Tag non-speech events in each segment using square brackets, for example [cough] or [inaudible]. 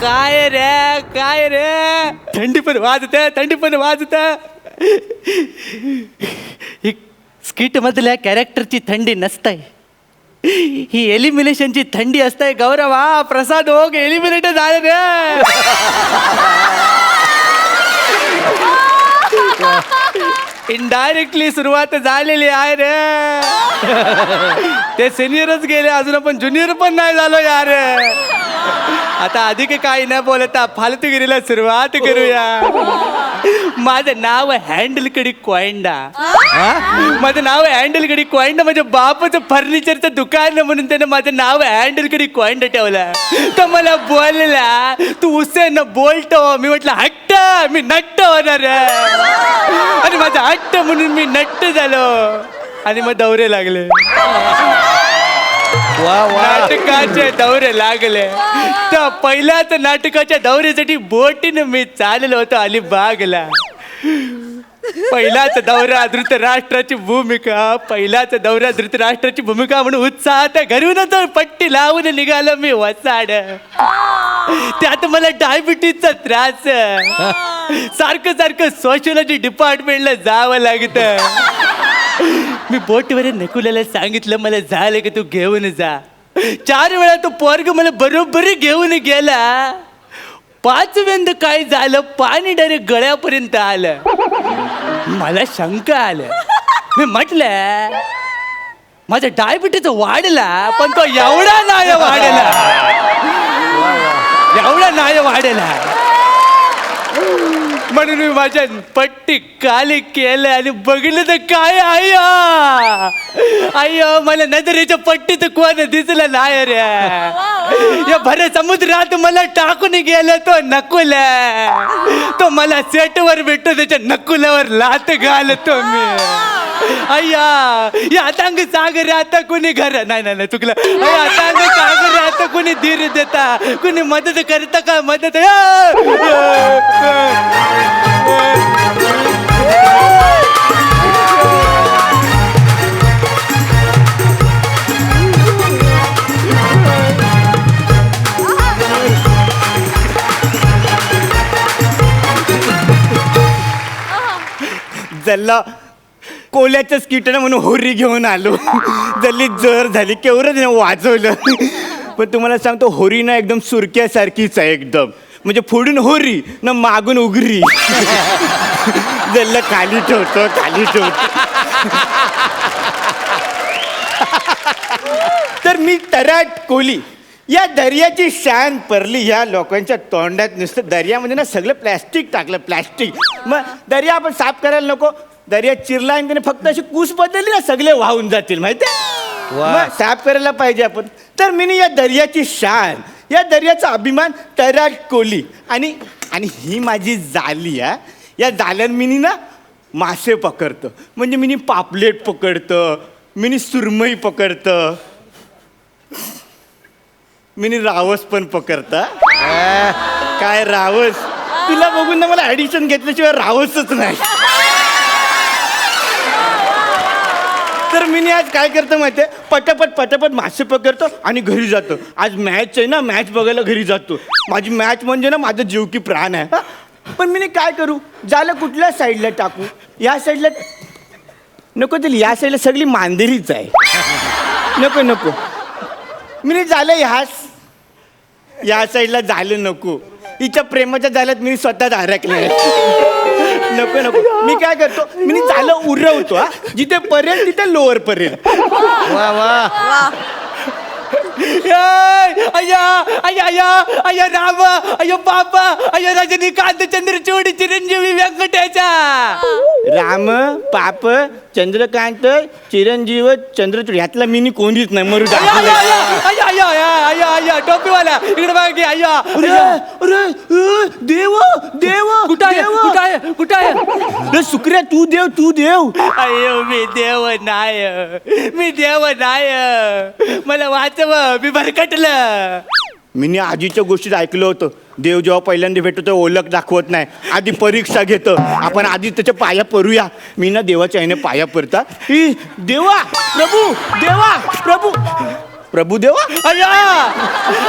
काय रे काय रे? थंडी पण वाजत थंडी पण वाजत. ही स्किट मधल्या कॅरेक्टरची थंडी नसताय. ही एलिमिनेशनची थंडी असताय. गौरवा प्रसाद हो एलिमिनेट झाले रे. इनडायरेक्टली सुरुवात झालेली आहे रे. ते सिनियरच गेले अजून आपण ज्युनियर पण नाही झालो यार. आता अधिक काही न बोलता फालतूगिरीला सुरुवात करूया. माझं नाव हँडल कडी कोयंडा माझं नाव हँडल कडी कोयंडा म्हणजे बापाचं फर्निचरचं दुकान आहे म्हणून त्यानं माझं नाव हँडल कडी कोयंडा ठेवलं. तर मला बोलला तू उसेन बोलतो हो. मी म्हटलं हट्ट मी नट्ट होणार आणि माझं हट्ट म्हणून मी नट्ट झालो. आणि मग दौरे लागले. वा वा. नाटकाचे दौरे लागले. तर पहिल्याच नाटकाच्या दौऱ्यासाठी बोटीनं मी चाललो होतो अलिबागला. पहिलाच दौरा धृतराष्ट्राची भूमिका पहिलाच दौरा धृतराष्ट्राची भूमिका म्हणून उत्साहात घरूनच पट्टी लावून निघालो मी वसाड. त्यात मला डायबिटीसचा त्रास. सारखं सारखं सोशलॉजी डिपार्टमेंटला जावं लागतं. मी बोटवर नकुलाला सांगितलं मला झालं की तू घेऊन जा. चार वेळा तो पोरग मला बरोबर घेऊन गेला. पाचव्यांद काय झालं पाणी डायरेक्ट गळ्यापर्यंत आलं. मला शंका आलं. मी म्हटलं माझा डायबिटीज वाढला पण तो एवढा नाही वाढला. एवढा नाही वाढला. म्हणून मी माझ्या पट्टी काली केलं आणि बघितलं तर काय आय अय्यो मला नजरेच्या पट्टीत कोण दिसलं नाही रे. या भरे समुद्रात मला टाकून गेलं तो नकुल तो मला सेटवर भेटतो त्याच्या नकुलावर लात घालतो मी. अय्या या अतांग सागर आता कुणी घर नाही नाही नाही, चुकलं. अय्या अतांग सागर आता कुणी धीर देता कुणी मदत करता का मदत? जल्ला. कोल्याच्या स्किटनं म्हणून होरी घेऊन आलो. जल्ली जर झाली केवढं वाजवलं. पण तुम्हाला सांगतो होरी ना एकदम सुरक्यासारखीच आहे एकदम. म्हणजे फोडून होरी ना मागून उघरी. जल्ल खाली ठेवतो खाली ठेवतो. तर मी तराट कोली. या दर्याची शान परली ह्या लोकांच्या तोंडात नुसतं दर्यामध्ये म्हणजे ना सगळं प्लॅस्टिक टाकलं प्लॅस्टिक. मग दर्या आपण साफ करायला नको. दर्या चिरला आणि त्याने फक्त अशी कूस बदलली ना सगळे वाहून जातील माहिती साफ करायला पाहिजे आपण. तर मी या दर्याची शान या दर्याचा अभिमान तराट कोली. आणि आणि ही माझी जाली आहे या जाल्यान मिनी ना मासे पकडतं. म्हणजे मिनी पापलेट पकडतं मिनी सुरमई पकडतं मिनी रावस पण पकडता काय रावस? तुला बघून ना मला ऍडिशन घेतल्याशिवाय रावसच नाही. तर मी आज काय करतो माहितीये? पटापट पटापट मासे पकडतो आणि घरी जातो. आज मॅच आहे ना मॅच बघायला घरी जातो. माझी मॅच म्हणजे ना माझं जीव की प्राण आहे. हा? पण मी काय करू? झालं कुठल्या साईडला टाकू? या साईडला नको दिली या साईडला सगळी मांदेरीच आहे. नको नको. मी झालं ह्याच या साईडला झालं नको. हिच्या प्रेमाच्या झाल्यात मी स्वतःच हरकले नको नको. मी काय करतो? मी झालं उरवतो हा. जिथे परेल तिथे लोअर परेल. वा वा. अय्या अय्या अय्या अय्या राम अय्यो बाबा अय्यो रजनीकांत चंद्रचूड चिरंजीवी व्यंकटेचा राम पाप चंद्रकांत चिरंजीव चंद्रचूड ह्यातला मिनी कोणीच नाही मरू अय्या अय्या अय्या अय्या अय्या अय्या अय्या टोपीवाला इकडे बघ की अय्या देव देव कुठं आहे. कुठं आहे कुठं आहे अरे सुक्रिया तू देव तू देव अय्यो मी देव नाय मी देव नाय मला वाचव मी भरकटलं मी आजीच्या गोष्टीत ऐकलं होतं. देव जेव्हा पहिल्यांदा भेटतो तेव्हा ओळख दाखवत नाही. आधी परीक्षा घेतं. आपण आधी त्याच्या पाया परूया मी ना देवाच्या आईने पाया पडता. देवा प्रभू देवा प्रभू. प्रभुदेवा अय्या!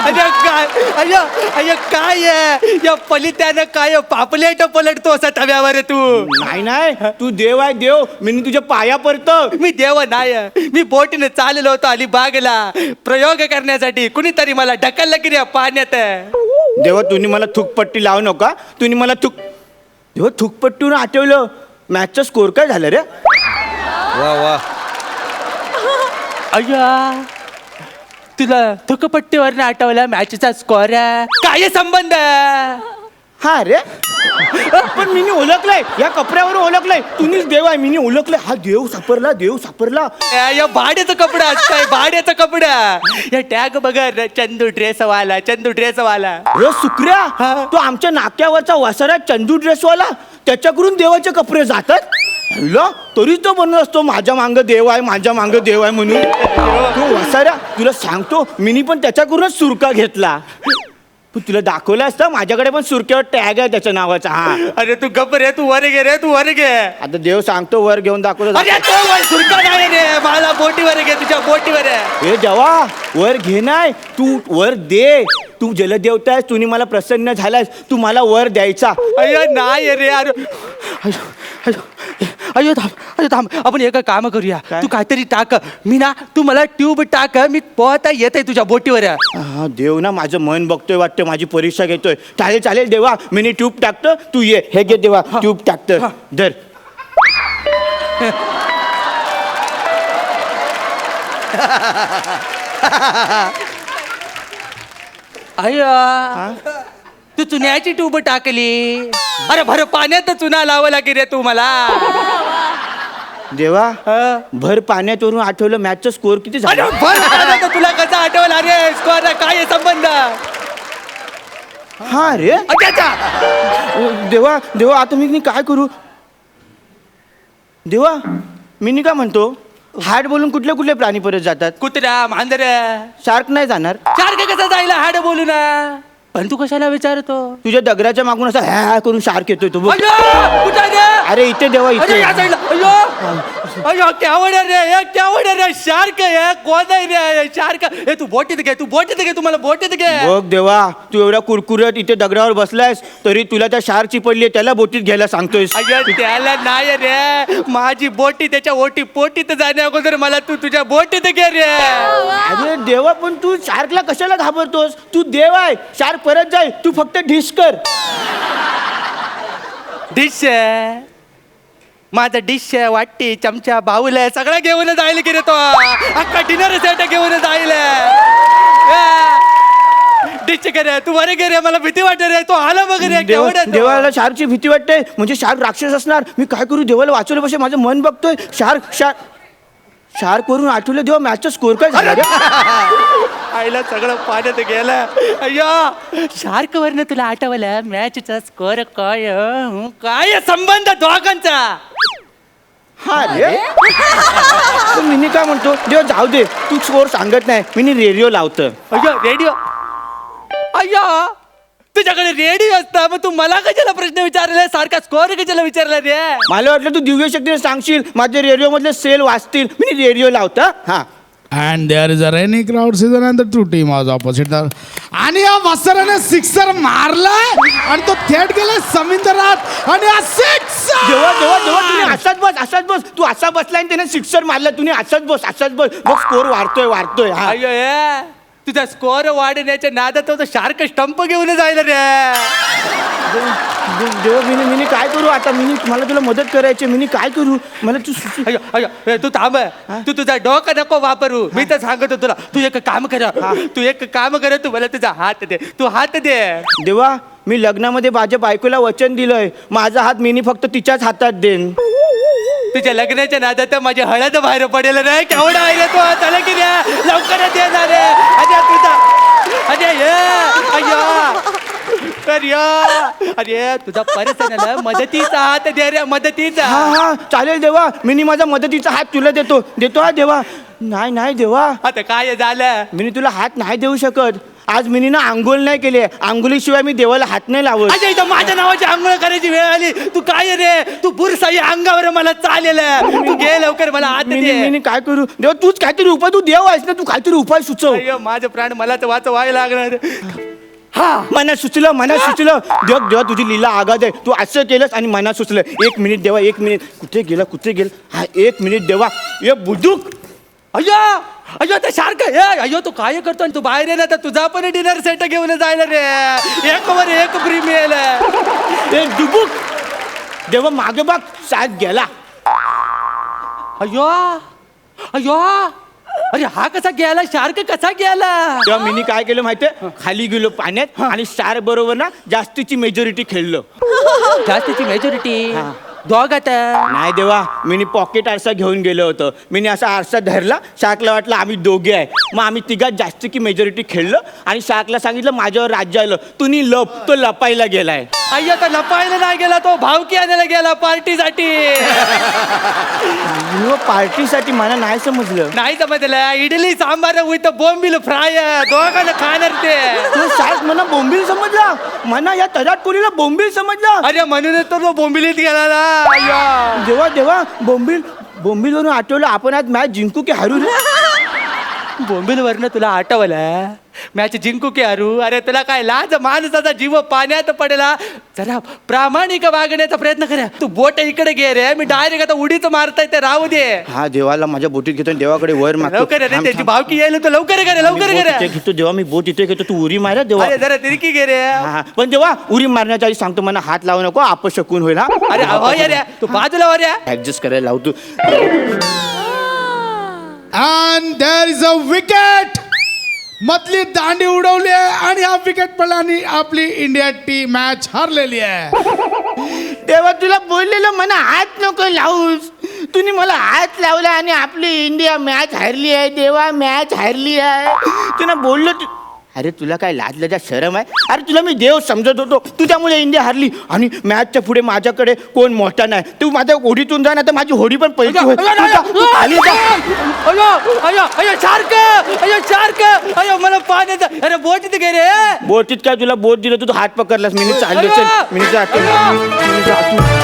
अय्या काय अय्या अय्या काय आहे या पलित्यानं काय पापलेट पलटतो असा तव्यावर तू. नाही नाही तू देव आहे देव मी तुझ्या पाया पडतो. मी देव नाही मी बोटीने चाललो होतो अलिबागला. प्रयोग करण्यासाठी कुणीतरी मला ढकललं की रे पाण्यात देवा तुम्ही मला थुकपट्टी लावू नका. तुम्ही मला थुक देवा थुकपट्टीवरून आठवलं. मॅचचा स्कोर काय झालं रे? वा वा. अय्या! तुला थुकपट्टीवर आठवला मॅचचा स्कोर काय संबंध? हा रे. पण मी ओळखलंय. या कपड्यावर ओळखलंय. तुम्हीच देव आहे मी ओळखलंय. हा देव सापरला देव सापरला या भाड्याचा कपडा असतंय भाड्याचा कपडा. या टॅग बघा र- चंदू ड्रेस वाला चंदू ड्रेस वाला रे सुकऱ्या तो आमच्या नाक्यावरचा वसारा चंदू ड्रेसवाला त्याच्याकडून देवाचे कपडे जातात? हल्ला? तरीच तो बनत असतो माझ्या मांग देव आहे माझ्या मांग देव आहे म्हणून. तो वसाऱ्या तुला सांगतो मिनी पण त्याच्याकडूनच सुरका घेतला. पण तुला दाखवलं असतं माझ्याकडे पण सुरक्यावर टॅग आहे त्याच्या नावाचा हा. अरे तू गप्प रे तू वर घे रे तू वर घे. आता देव सांगतो वर घेऊन अरे तो वर सुरका नाही रे मला बोटीवर घे तुझ्या बोटीवर आहे. हे देवा वर घे नाही तू वर दे. तू जलदेवता आहेस तुम्ही मला प्रसन्न झालास तू मला वर द्यायचा. अय्या नाही रे अरे. अय्यो, अय्यो, अय्यो थांब अय्यो थांब आपण एक काम करूया. काय? तू काहीतरी टाक. मी ना तू मला ट्यूब टाक. मी पोहता येते तुझ्या बोटीवर. हा देव ना माझं मन बघतोय वाटतं माझी परीक्षा घेतोय. चालेल चालेल देवा मी ट्यूब टाकतो तू ये. हे घे देवा ट्यूब टाकतो. धर. तू चुन्याची ट्यूब टाकली. अरे भर पाण्यात चुना लावला की रे तू मला. देवा हा? भर पाण्यात वरून आठवलं मॅचचा स्कोर किती अरे झाला तुला कसा आठवला रे? स्कोर काय आहे संबंध? हा रे. अच्छा, अच्छा. देवा देवा आता मी काय करू? देवा मी नी काय म्हणतो हाड बोलून कुठले कुठले प्राणी परत जातात? कुत्रा मांजर. शार्क नाही जाणार. सारखं कसं जायला हाड बोलू ना पण तू कशाला विचारतो? तुझ्या दगडाच्या मागून असा ह्या ह्या करून शार्क येतोय तो बघ. कुठं? अरे इथे देवा अरे इथे या रे हे केवढ रे शार्क हे रे शार्क. हे तू बोटीत घे तू बोटीत घे तू मला बोटीत घे. बघ देवा तू कुरकुरत इथे दगडावर बसलायस तरी तुला त्या शारची पडली त्याला बोटीत घ्यायला सांगतोयस. अय्यो त्याला नाही रे. माझी बोटी त्याच्या ओटी पोटीत जाण्या अगोदर मला तू तुझ्या बोटीत घे रे. अरे देवा पण तू शार्कला कशाला घाबरतोस? तू देव आहे शार्क परत जाय तू फक्त ढिश कर. डिश माझा डिश वाटी चमचा बाऊल आहे. सगळं घेऊन जाईल की रे तो. अख्खा डिनर सेट घेऊन जाईल. डिश करे तू बरे गे रे मला भीती वाटते रे. तो आला बघ रे देवा केवढा. देवाला शार्कची भीती वाटते. म्हणजे शार्क राक्षस असणार. मी काय करू देवाला वाचवलं पाहिजे. माझं मन बघतोय. शार्क शार्क शार्क वरून आठवलं देवा मॅचचा स्कोर काय झाला रे? [laughs] आईला सगळं पाण्यात गेलं. अय्या शार्क वरनं तुला आठवलं मॅचचा स्कोर काय हं? काय संबंध दोघांचा? हा रे? [laughs] मिनी काय म्हणतो? देवा जाऊ दे. तू स्कोर सांगत नाही. मिनी रेडिओ लावतं. अय्या रेडिओ अय्या तुझ्याकडे रेडिओ असता. मग तू मला कशाला प्रश्न विचारला सारखा स्कोर कशाला विचारला रे? मला वाटलं तू दिव्य शक्तीने सांगशील. माझे रेडिओ मधले सेल वाचतील. मी रेडिओ लावता हा. And there is a rainy crowd season and the true team आज ऑपोजिट आणि या वसराने सिक्सर मारलाय आणि तो थेट गेलाय समुद्रात. आणि हा सिक्स जेव्हा जेव्हा जेव्हा तुम्ही असाच बस असाच बस तू असा बसलाय आणि त्याने सिक्सर मारला तुम्ही असाच बस असाच बस. मग स्कोर वाढतोय वाढतोय हा. अय्यो ए तुझा स्कोर वाढण्याच्या नादात तो शार्क स्टंप घेऊन जायला रे. जेव्हा मिनी मिनी काय करू आता? मिनी मला तुला मदत करायची मिनी काय करू? मला तू. अय्यो अय्यो ए, तू थांब तू तुझा डोकं नको वापरू. मी तर सांगतो तुला तू एक काम कर. तू एक काम कर तू मला तुझा हात दे. तू हात दे. देवा मी लग्नामध्ये माझ्या बायकोला वचन दिलंय. माझा हात मिनी फक्त तिच्याच हातात देन तुझ्या लग्नाच्या नादात माझी हळद बाहेर पडेल रे. केवढा आहे तो चला की रे? लवकरच ये ना रे अरे तुझा अरे ये. अय्या. अरे. अरे तुझा पर्सनल मदतीचा हात दे रे मदतीचा. हा हा चालेल देवा. मिनी माझा मदतीचा हात तुला देतो. देतो हा देवा. नाही नाही देवा. आता काय झालं? मी तुला हात नाही देऊ शकत. आज मी ना आंघोळ नाही केली. आंघोळीशिवाय मी देवाला हात नाही लावत. अजय इथं माझ्या नावाची आंघोळ करायची वेळ आली. तू काय रे? तू बुरसाई अंगावर मला चालेल. तू घे लवकर मला हात मी दे. मी काय करू? देवा तूच काहीतरी उपाय तू देव आहेस ना तू काहीतरी उपाय सुचव. अय्यो, माझं प्राण मला तर वाच व्हायला लागणार. हा. मना सुचलं मना सुचलं. देव देवा तुझी लीला आगाद आहे तू असं केलंस आणि मना सुचलं. एक मिनिट देवा एक मिनिट. कुठे गेला कुठे गेला? हा एक मिनिट देवा. ए बुडूक अय्यो! अय्यो ते सारखं. हे अय्यो तू काय करतो आणि तू बाहेर ये ना तर तुझा पण डिनर सेट घेऊन जायला रे. एक वर एक फ्री मिळेल ए डुबुक! देवा मागे बघ. साथ गेला. अय्यो! अय्यो! अरे हा कसा गेला? शार्क कसा गेला? तेव्हा मी काय केलं माहितीये? खाली गेलो पाण्यात आणि स्टार बरोबर ना जास्तीची मेजॉरिटी खेळलो. जास्तीची मेजॉरिटी. दोघ आता? नाही देवा मी पॉकेट आरसा घेऊन गेलो होतो. मी असा आरसा धरला शार्कला वाटलं आम्ही दोघे आहे. मग आम्ही तिघात जास्त की मेजॉरिटी खेळलो आणि शार्कला सांगितलं माझ्यावर राज्य आलं. तुम्ही लप तो लपायला गेलाय. अय्या तर लपायला नाही गेला तो भावकी आणायला गेला पार्टीसाठी [laughs] पार्टीसाठी मला नाही समजलं. नाही समजलं. इडली सांबार विथ बोंबील फ्राय दोघांना खाणार ते. तो शार्क मला बोंबील समजला. म्हणा या तराटपुरीला बोंबील समजला? अरे म्हणूनच तर तो बोंबिलीत गेला ना अय्यो. देवा देवा बोंबील बोंबीलवरून आठवलं आपण आज मॅच जिंकू की हरू रे? बोंबील वरनं तुला आठवलं [laughs] मॅच जिंकू की हरू अरे तुला काय लाज? माणसाचा जीव पाण्यात पडला. जरा प्रामाणिक वागण्याचा प्रयत्न करा. तू बोट इकडे घे रे. मी डायरेक्ट आता उडीच मारताय ते राहू दे. हा देवाला माझ्या बोटीत घेतो आणि देवाकडे वर मागतो. लवकर रे थांब, त्याची थांब. भावकी येईल तर लवकर करे मी लवकर बोट करे घेतो देवा मी बोट इथे घेतो तू उरी मारा देवा अरे जरा तिरकी घे रे. हा, हा. पण देवा उरी मारण्याच्या आधी सांगतो मला हात लावू नको अपशकून होईल हा. अरे होय रे तू बाजूला वर या. ऍडजस्ट करायला लावतो. And there is a wicket मधली दांडी उडवली आहे आणि हा विकेट पडला आणि आपली इंडिया टीम मॅच हरलेली आहे. तेव्हा तुला बोललेलं मला हात नको लावूस. तुम्ही मला हात लावला आणि आपली इंडिया मॅच हारली आहे. देवा मॅच हारली आहे. तुला बोललो तू अरे तुला काय लाज लजा शरम आहे? अरे तुला मी देव समजत होतो. तू त्यामुळे इंडिया हारली. आणि मॅचच्या पुढे माझ्याकडे कोण मोठा नाही. तू माझ्या होडीतून जा ना तर माझी होडी पण अयो मला पाण्याचा अरे बोट इथे घे रे. बोटीत काय तुला बोट दिलं? तू हात पकडलास. मी चाललो. चल मी जातो. मी जातो.